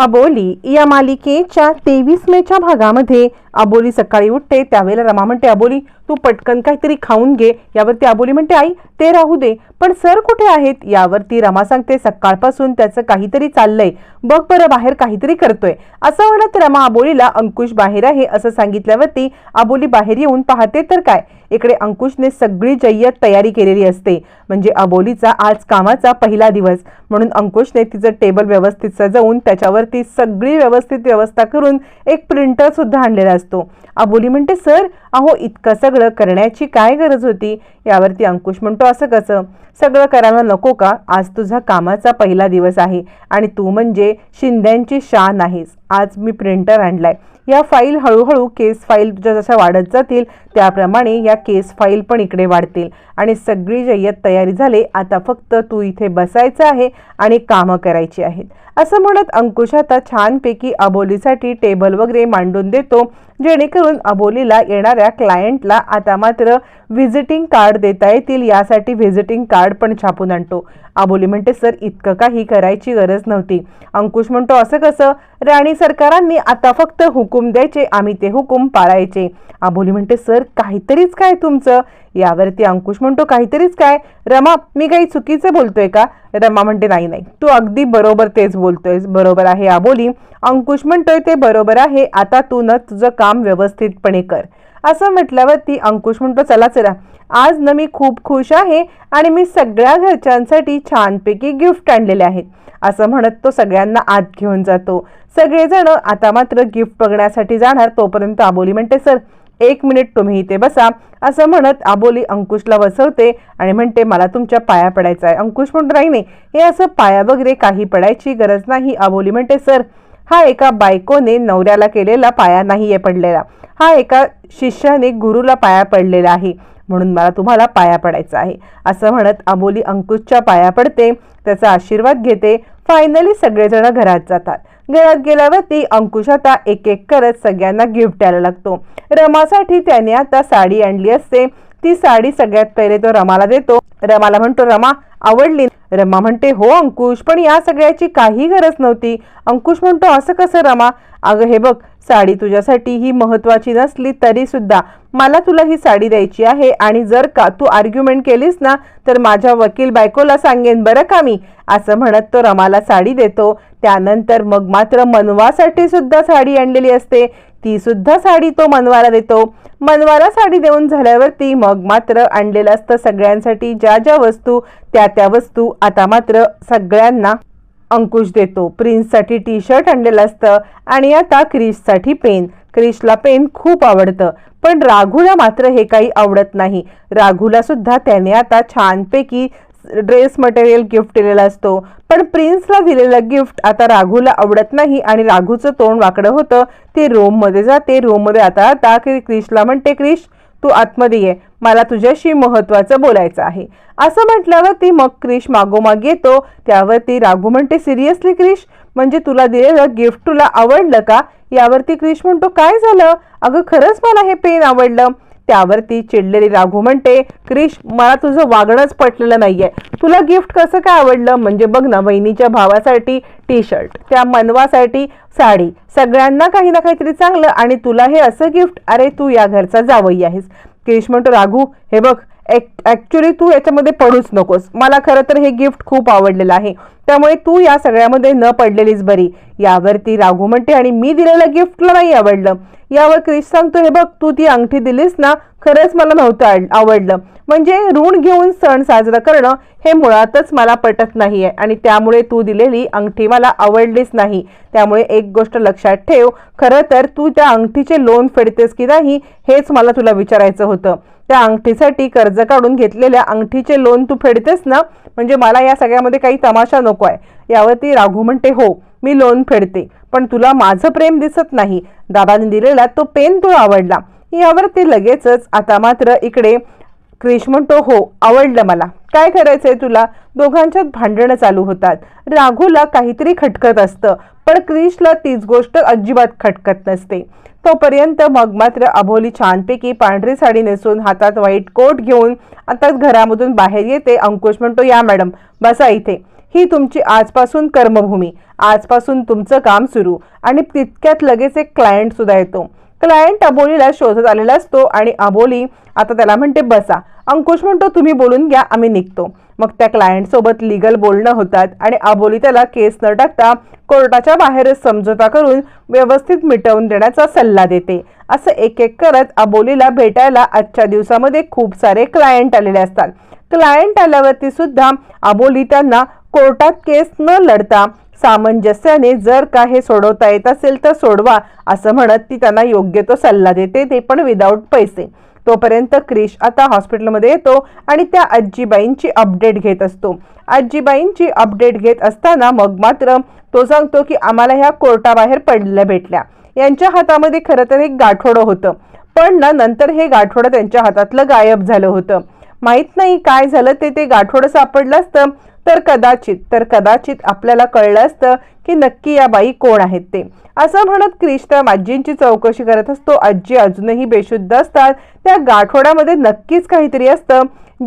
अबोली या मालिकेच्या तेवीस मेच्या भागामध्ये अबोली सकाळी उठते त्यावेळेला रमा म्हणते अबोली तू पटकन काहीतरी खाऊन घे. यावरती अबोली म्हणते आई ते राहू दे पण सर कुठे आहेत? यावरती रमा सांगते सकाळपासून त्याचं काहीतरी चाललंय. बघ बरं बाहेर काहीतरी करतोय. असं म्हणत रमा अबोलीला अंकुश बाहेर आहे असं सांगितल्यावरती अबोली बाहेर येऊन पाहते तर काय? इकडे अंकुशने सगळी जय्यत तयारी केलेली असते. म्हणजे अबोलीचा आज कामाचा पहिला दिवस. म्हणून अंकुशने तिचं टेबल व्यवस्थित सजवून त्याच्यावरती सगळी व्यवस्थित व्यवस्था करून एक प्रिंटरसुद्धा आणलेला असतो. अबोली म्हणते सर अहो इतकं सगळं करण्याची काय गरज होती? यावरती अंकुश म्हणतो असं कसं? सगळं करायला नको का? आज तुझा कामाचा पहिला दिवस आहे आणि तू म्हणजे शिंद्यांची शान आहेस. आज मी प्रिंटर आणलाय. या फाईल हळूहळू केस फाईल जशा वाढत जातील त्याप्रमाणे या केस फाईल पण इकडे वाढतील. आणि सगळी जय्यत तयारी झाली आता फक्त तू इथे बसायचं आहे आणि कामं करायची आहेत. असं म्हणत अंकुश आता छानपैकी अबोलीसाठी टेबल वगैरे मांडून देतो जेणेकरून अबोलीला येणाऱ्या क्लायंटला आता मात्र व्हिजिटिंग कार्ड देता येतील यासाठी व्हिजिटिंग कार्ड पण छापून आणतो. अबोली म्हणते सर इतकं काही करायची गरज नव्हती. अंकुश म्हणतो असं कसं? राणी सरकारांनी आता फक्त हुकूम द्यायचे आम्ही ते हुकूम पाळायचे. अबोली म्हणते सर काहीतरीच काय तुमचं? यावरती अंकुश म्हणतो काहीतरीच काय? रमा मी काही चुकीचं बोलतोय का? रमा म्हणते नाही नाही. तू अगदी बरोबर तेच बोलतोय बरोबर आहे आबोली. अंकुश म्हणतोय ते बरोबर आहे. आता तू न तुझं काम व्यवस्थितपणे कर. असं म्हटल्यावरती अंकुश म्हणतो चला चला. आज न मी खूप खुश आहे आणि मी सगळ्या घरच्यांसाठी छानपैकी गिफ्ट आणलेले आहेत. असं म्हणत तो सगळ्यांना आत घेऊन जातो. सगळेजण आता मात्र गिफ्ट बघण्यासाठी जाणार तोपर्यंत आबोली म्हणते सर एक मिनिट तुम्ही इथे बसा असं म्हणत आबोली अंकुशला बसवते आणि म्हणते मला तुमच्या पाया पडायचा आहे अंकुश म्हणून नाही नाही हे असं पाया वगैरे काही पडायची गरज नाही. आबोली म्हणते सर हा एका बायकोने नवऱ्याला केलेला पाया नाहीये पडलेला. हा एका शिष्याने गुरुला पाया पडलेला आहे म्हणून मला तुम्हाला पाया पडायचा आहे. असं म्हणत अबोली अंकुशच्या पाया पडते त्याचा आशीर्वाद घेते. फायनली सगळेजण घरात जातात. घरात गेल्यावरती अंकुश आता एक एक करत सगळ्यांना गिफ्ट द्यायला लागतो. रमासाठी त्याने आता साडी आणली असते. ती साडी सगळ्यात पहिले तो रमाला देतो. रमाला म्हणतो रमा आवडली रमा म्हणते हो अंकुश पण या सगळ्याची काही गरज नव्हती. अंकुश म्हणतो असं कसं रमा? अगं हे बघ साडी तुझ्यासाठी ही महत्वाची नसली तरी सुद्धा मला तुला ही साडी द्यायची आहे आणि जर का तू आर्ग्युमेंट केलीस ना तर माझ्या वकील बायकोला सांगेन बरं का मी? असं म्हणत तो रमाला साडी देतो. त्यानंतर मग मात्र मनवासाठी सुद्धा साडी आणलेली असते. ती सुद्धा साडी तो मनवाला देतो. मनवाला साडी देऊन झाल्यावरती मग मात्र आणलेलं असतं सगळ्यांसाठी ज्या ज्या वस्तू त्या त्या वस्तू. आता मात्र सगळ्यांना अंकुश देतो. प्रिन्ससाठी टी शर्ट आणलेलं असतं आणि आता क्रिशसाठी पेन. क्रिशला पेन खूप आवडतं. पण राघूला मात्र हे काही आवडत नाही. राघूला सुद्धा त्याने आता छानपैकी ड्रेस मटेरियल गिफ्ट दिलेला असतो. पण प्रिन्सला दिलेलं गिफ्ट आता राघूला आवडत नाही आणि राघूचं तोंड वाकडं होतं. ते रोममध्ये जाते. रोममध्ये आता आता क्रिशला म्हणते क्रिश तू आतमध्ये ये. मला तुझ्याशी महत्त्वाचं बोलायचं आहे. असं म्हटल्यावर ती मग क्रिश मागोमाग येतो. त्यावरती राघू म्हणते सिरियसली क्रिश? म्हणजे तुला दिलेलं गिफ्ट तुला आवडलं का? यावरती क्रिश म्हणतो काय झालं? अगं खरंच मला हे पेन आवडलं. त्यावरती चिडलेली राघू म्हणते क्रिश मला तुझं वागणंच पटलेलं नाहीये. तुला गिफ्ट कसं काय आवडलं? म्हणजे बघ ना वहिनीच्या भावासाठी टी शर्ट त्या मनवासाठी साडी. सगळ्यांना काही ना काहीतरी चांगलं आणि तुला हे असं गिफ्ट अरे तू या घरचा जावई आहेस. क्रिश म्हणतो राघू हे बघ ॲक्च्युली तू याच्यामध्ये पडूच नकोस. मला खरं तर हे गिफ्ट खूप आवडलेलं आहे. त्यामुळे तू या सगळ्यामध्ये न पडलेलीच बरी. यावरती राघू म्हणते आणि मी दिलेलं गिफ्टला नाही आवडलं. यावर क्रिश सांगतो हे बघ तू ती अंगठी दिलीस ना खरंच मला नव्हतं आवडलं. म्हणजे ऋण घेऊन सण साजरा करणं हे मुळातच मला पटत नाही आहे आणि त्यामुळे तू दिलेली अंगठी मला आवडलीच नाही. त्यामुळे एक गोष्ट लक्षात ठेव खरं तर तू त्या अंगठीचे लोन फेडतेस की नाही हेच मला तुला विचारायचं होतं. त्या अंगठीसाठी कर्ज काढून घेतलेल्या अंगठीचे लोन तू फेडतेस ना म्हणजे मला या सगळ्यामध्ये काही तमाशा नको आहे यावरती राघू म्हणते हो मी लोन फेडते पण तुला माझं प्रेम दिसत नाही. दादाने दिलेला तो पेन तो आवडला. यावरती लगेचच आता मात्र इकडे क्रिश म्हणतो हो आवडलं मला. काय करायचंय तुला? दोघांच्यात भांडणं चालू होतात. राघूला काहीतरी खटकत असतं पण क्रिशला तीच गोष्ट अजिबात खटकत नसते. तोपर्यंत मग मात्र अभोली छानपैकी पांढरी साडी नेसून हातात व्हाईट कोट घेऊन आताच घरामधून बाहेर येते. अंकुश म्हणतो या मॅडम बसा इथे. ही तुमची आजपासून कर्मभूमी. आजपासून तुमचं काम सुरू. आणि तितक्यात लगेच एक क्लायंट सुद्धा येतो. क्लायंट अबोलीला शोधत आलेला असतो आणि अबोली आता त्याला म्हणते बसा. अंकुश म्हणतो तुम्ही बोलून घ्या आम्ही निघतो. मग त्या क्लायंटसोबत लिगल बोलणं होतात आणि अबोली त्याला केस न टाकता कोर्टाच्या बाहेरच समझोता करून व्यवस्थित मिटवून देण्याचा सल्ला देते. असं एक एक करत अबोलीला भेटायला आजच्या दिवसामध्ये खूप सारे क्लायंट आलेले असतात. क्लायंट आल्यावरती सुद्धा अबोली त्यांना कोर्टात केस न लढता सामंजस्याने जर का हे सोडवता येत असेल तर सोडवा असं म्हणत ती त्यांना योग्य तो सल्ला देते ते पण विदाऊट पैसे. तोपर्यंत क्रिश आता हॉस्पिटलमध्ये येतो आणि त्या आजीबाईंची अपडेट घेत असतो. आजीबाईंची अपडेट घेत असताना मग मात्र तो सांगतो की आम्हाला ह्या कोर्टाबाहेर पडल्या भेटल्या. यांच्या हातामध्ये खरं तर एक गाठोडं होतं. पण ना नंतर हे गाठोडं त्यांच्या हातातलं गायब झालं होतं. माहीत नाही काय झालं ते ते गाठोडं सापडलं असतं. तर कदाचित तर कदाचित आपल्याला कळलं असतं की नक्की या बाई कोण आहेत ते. असं म्हणत क्रिश आजींची चौकशी करत असतो. आजी अजूनही बेशुद्ध असतात. त्या गाठोड्यामध्ये नक्कीच काहीतरी असतं.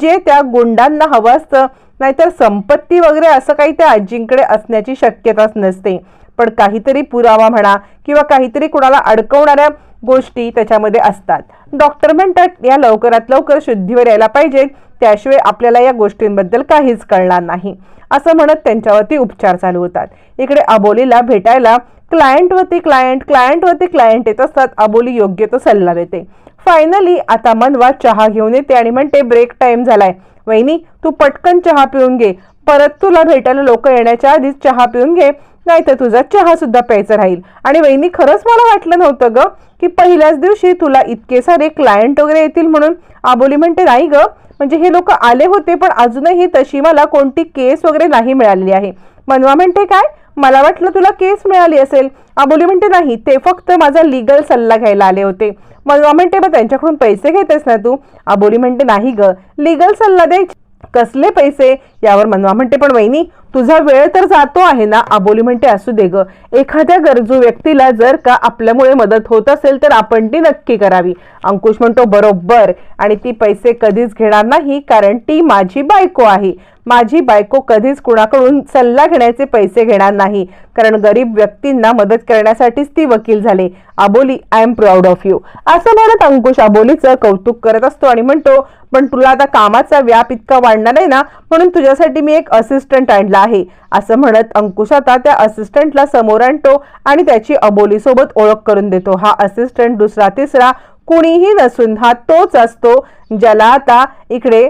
जे त्या गुंडांना हवं असतं. नाहीतर संपत्ती वगैरे असं काही त्या आजींकडे असण्याची शक्यताच नसते. पण काहीतरी पुरावा म्हणा किंवा काहीतरी कुणाला अडकवणाऱ्या गोष्टी त्याच्यामध्ये असतात. डॉक्टर म्हणतात या लवकरात लवकर शुद्धीवर यायला पाहिजे. त्याशिवाय आपल्याला या गोष्टींबद्दल काहीच कळणार नाही. असं म्हणत त्यांच्यावरती उपचार चालू होतात. इकडे अबोलीला भेटायला क्लायंटवरती क्लायंट क्लायंटवरती क्लायंट येत असतात. अबोली योग्य तो सल्ला देते. फायनली आता मनवा चहा घेऊन येते आणि म्हणते ब्रेक टाईम झालाय. वहिनी तू पटकन चहा पिऊन घे. परत तुला भेटायला लोक येण्याच्या आधीच चहा पिऊन घे. नाही तर तुझा चहा सुद्धा प्यायचा राहील. आणि वहिनी खरंच मला वाटलं नव्हतं ग की पहिल्याच दिवशी तुला इतके सारे क्लायंट वगैरे येतील म्हणून. आबोली म्हणते नाही ग. म्हणजे हे लोक आले होते पण अजूनही तशी मला कोणती केस वगैरे नाही मिळालेली आहे. मनवा म्हणते काय? मला वाटलं तुला केस मिळाली असेल. आबोली म्हणते नाही. ते फक्त माझा लिगल सल्ला घ्यायला आले होते. मनवा म्हणते मग त्यांच्याकडून पैसे घेतेस ना तू? आबोली म्हणते नाही ग. लिगल सल्ला द्यायची? कसले पैसे? यावर मनवा म्हणते पण वहिनी तुझा वेळ तर जातो आहे ना आबोली म्हणते असू दे ग. एखाद्या गरजू व्यक्तीला जर का आपल्यामुळे मदत होत असेल तर आपण ती नक्की करावी. अंकुश म्हणतो बरोबर. आणि ती पैसे कधीच घेणार नाही कारण ती माझी बायको आहे. माझी बायको कधीच कुणाकडून सल्ला घेण्याचे पैसे घेणार नाही कारण गरीब व्यक्तींना मदत करण्यासाठीच ती वकील झाले. Aboli I am proud of you असं म्हणत अंकुश आबोलीचं कौतुक करत असतो आणि म्हणतो पण तुला आता कामाचा व्याप इतका वाढणार आहे ना म्हणून तुझ्यासाठी मी एक असिस्टंट आणला. आहे. असं म्हणत अंकुश आता त्या असिस्टंटला समोर आणतो आणि त्याची अबोलीसोबत ओळख करून देतो. हा असिस्टंट दुसरा तिसरा कुणीही नसून हा तोच असतो ज्याला आता इकडे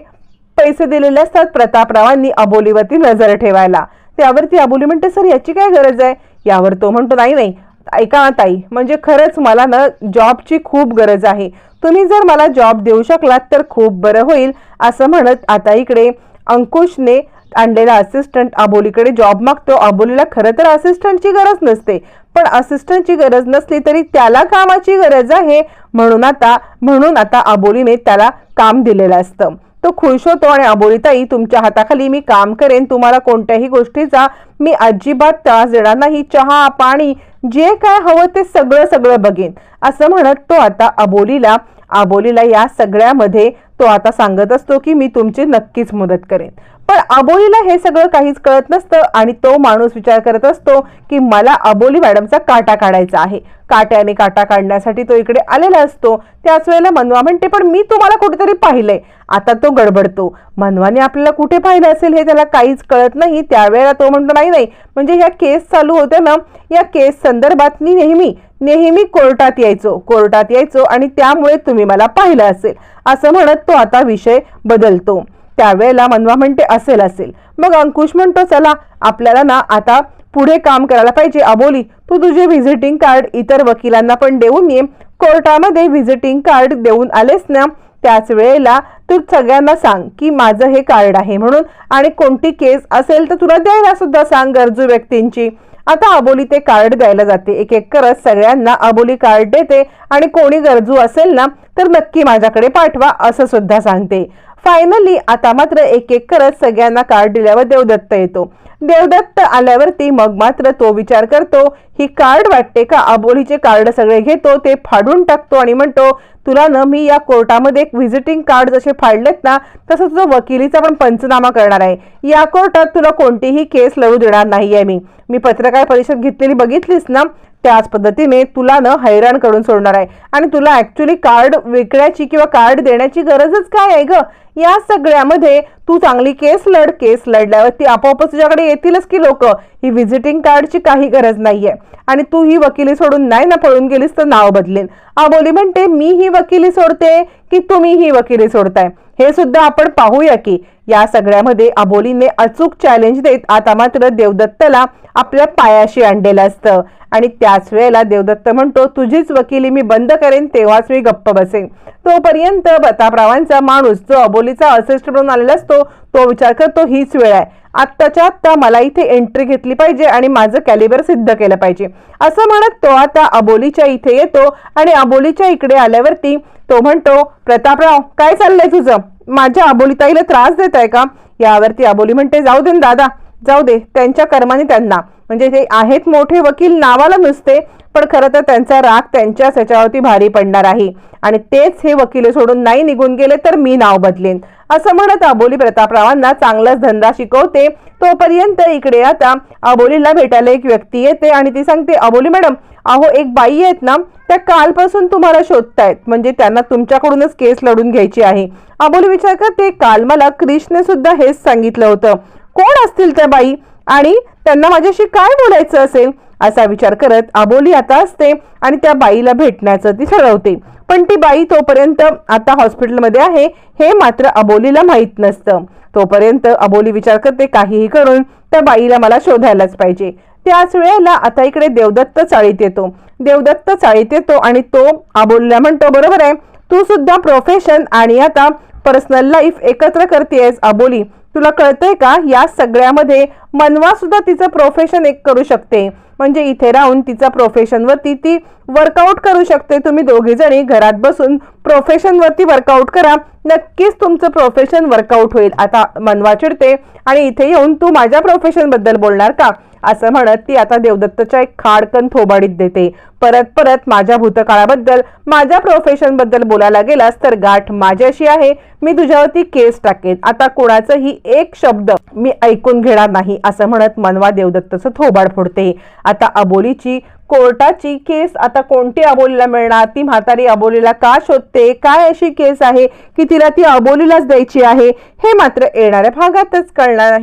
पैसे दिलेले असतात प्रतापरावांनी अबोलीवरती नजर ठेवायला. त्यावरती अबोली म्हणते सर याची काय गरज आहे? यावर तो म्हणतो नाही नाही. ऐका ना ताई म्हणजे खरंच मला ना जॉबची खूप गरज आहे. तुम्ही जर मला जॉब देऊ शकलात तर खूप बरं होईल असं म्हणत आता इकडे अंकुशने आणलेला असिस्टंट अबोलीकडे जॉब मागतो. अबोलीला खरं तर असिस्टंटची गरज नसते. पण असिस्टंटची गरज नसली तरी त्याला कामाची गरज आहे. म्हणून आता म्हणून आता अबोलीने त्याला काम दिलेलं असतं. तो खुश होतो आणि अबोलीताई तुमच्या हाताखाली मी काम करेन. तुम्हाला कोणत्याही गोष्टीचा मी अजिबात त्रास देणार नाही. चहा पाणी जे काय हवं ते सगळं सगळं बघेन. असं म्हणत तो आता अबोलीला आबोलीला या सगळ्यामध्ये तो आता सांगत असतो की मी तुमची नक्कीच मदत करेन. पण अबोलीला हे सगळं काहीच कळत नसतं आणि तो माणूस विचार करत असतो की मला अबोली मॅडमचा काटा काढायचा आहे. काट्याने काटा काढण्यासाठी तो इकडे आलेला असतो. त्याच वेळेला मनवा म्हणते पण मी तुम्हाला कुठेतरी पाहिलंय. आता तो गडबडतो. मनवाने आपल्याला कुठे पाहिलं असेल हे त्याला काहीच कळत नाही. त्यावेळेला तो म्हणतो नाही नाही. म्हणजे ह्या केस चालू होत्या ना या केस संदर्भात मी नेहमी नेहमी कोर्टात यायचो. कोर्टात यायचो आणि त्यामुळे तुम्ही मला पाहिलं असेल. असं म्हणत तो आता विषय बदलतो. त्यावेळेला मनवा म्हणते असेल असेल. मग अंकुश म्हणतो चला आपल्याला ना आता पुढे काम करायला पाहिजे. अबोली तू तुझे व्हिजिटिंग कार्ड इतर वकिलांना पण देऊन ये. कोर्टामध्ये व्हिजिटिंग कार्ड देऊन आलेस ना त्याच वेळेला तू सगळ्यांना सांग की माझं हे कार्ड आहे म्हणून. आणि कोणती केस असेल तर तुला द्यायला सुद्धा सांग गरजू व्यक्तींची. आता अबोली ते कार्ड द्यायला जाते. एक एक करत सगळ्यांना अबोली कार्ड देते. आणि कोणी गरजू असेल ना तर नक्की माझ्याकडे पाठवा असं सुद्धा सांगते. फायनली आता मात्र एक एक करत सगळ्यांना कार्ड दिल्यावर देवदत्त येतो. देवदत्त आल्यावरती मग मात्र तो विचार करतो ही कार्ड वाटते का? अबोलीचे कार्ड सगळे घेतो ते फाडून टाकतो आणि म्हणतो तुला न मी या कोर्टामध्ये एक व्हिजिटिंग कार्ड जसे फाडलेत ना तसं तुझं वकिलीचा पण पंचनामा करणार आहे. या कोर्टात तुला कोणतीही केस लढू देणार नाही आहे मी. मी पत्रकार परिषद घेतलेली बघितलीस ना त्याच पद्धतीने तुला न हैराण करून सोडणार आहे. आणि तुला ऍक्च्युली कार्ड विकण्याची किंवा कार्ड देण्याची गरजच काय आहे ग? या सगळ्यामध्ये तू चांगली केस लढ केस लढल्यावरती आपोआपच तुझ्याकडे येतीलच की लोक. ही व्हिजिटिंग कार्डची काही गरज नाहीये. आणि तू ही वकिली सोडून नाही ना पळून गेलीस तर नाव बदलेन आबोली म्हणते मी ही वकिली सोडते की तुम्ही ही वकिली सोडताय? हे सुद्धा आपण पाहूया की या सगळ्यामध्ये अबोलीने अचूक चॅलेंज देत आता मात्र देवदत्तला आपल्या पायाशी आणलेलं असतं. आणि त्याच वेळेला देवदत्त म्हणतो तुझीच वकिली मी बंद करेन तेव्हाच मी गप्प बसेन. तोपर्यंत प्रतापरावांचा माणूस जो अबोलीचा असिस्ट म्हणून आलेला असतो तो विचार करतो हीच वेळ आहे. आत्ताच्या आत्ता मला इथे एंट्री घेतली पाहिजे आणि माझं कॅलिबर सिद्ध केलं पाहिजे. असं म्हणत तो आता अबोलीच्या इथे येतो आणि अबोलीच्या इकडे आल्यावरती तो म्हणतो प्रतापराव काय चाललंय तुझं? माझ्या अबोलीताईला त्रास देत आहे का? यावरती अबोली म्हणते जाऊ दे दादा जाऊ दे त्यांच्या कर्माने त्यांना. म्हणजे ते आहेत मोठे वकील नावाला नुसते पण खरं तर त्यांचा राग त्यांच्याच ह्याच्यावरती भारी पडणार आहे. आणि तेच हे वकील सोडून नाही निघून गेले तर मी नाव बदलेन. असं म्हणत अबोली प्रतापरावांना चांगलाच धंदा शिकवते. तोपर्यंत इकडे आता अबोलीला भेटायला एक व्यक्ती येते आणि ती सांगते अबोली मॅडम अहो एक बाई आहेत ना त्या कालपासून तुम्हाला शोधतायत. म्हणजे त्यांना तुमच्याकडूनच केस लढून घ्यायची आहे. अबोली विचार करते काल मला क्रिशने सुद्धा हेच सांगितलं होतं. कोण असतील त्या बाई? आणि त्यांना माझ्याशी काय बोलायचं असेल? असा विचार करत अबोली आता असते आणि त्या बाईला भेटण्याचं ती ठरवते. पण ती बाई तोपर्यंत आता हॉस्पिटलमध्ये आहे हे मात्र अबोलीला माहीत नसतं. तोपर्यंत अबोली विचार करते काहीही करून त्या बाईला मला शोधायलाच पाहिजे. त्याच वेळेला आता इकडे देवदत्त चाळीत येतो. देवदत्त चाळीत येतो आणि तो आबोलीला म्हणतो बरोबर आहे. तू सुद्धा प्रोफेशन आणि आता पर्सनल लाईफ एकत्र करतेयस अबोली तुला कळतंय का? या सगळ्यामध्ये मनवा सुद्धा तिचं प्रोफेशन एक करू शकते. म्हणजे इथे राहून तिचा प्रोफेशनवरती ती वर्कआउट करू शकते. तुम्ही दोघीजणी घरात बसून प्रोफेशनवरती वर्कआउट करा. नक्कीच तुमचं प्रोफेशन वर्कआउट होईल. आता मनवा चिडते आणि इथे येऊन तू माझ्या प्रोफेशनबद्दल बोलणार का? असं म्हणत ती आता देवदत्तच्या एक खाडकन थोबाडीत देते. परत परत माझ्या भूतकाळाबद्दल माझ्या प्रोफेशनबद्दल बोलायला गेलास तर गाठ माझ्याशी आहे. मी तुझ्यावरती केस टाकेन. आता कोणाचाही एक शब्द मी ऐकून घेणार नाही असं म्हणत मनवा देवदत्तचं थोबाड फोडते. आता अबोलीची कोर्टाची केस आता कोणती अबोलीला मिळणार? ती म्हातारी अबोलीला का शोधते? काय अशी केस आहे की तिला ती अबोलीलाच द्यायची आहे? हे मात्र येणाऱ्या भागातच कळणार आहे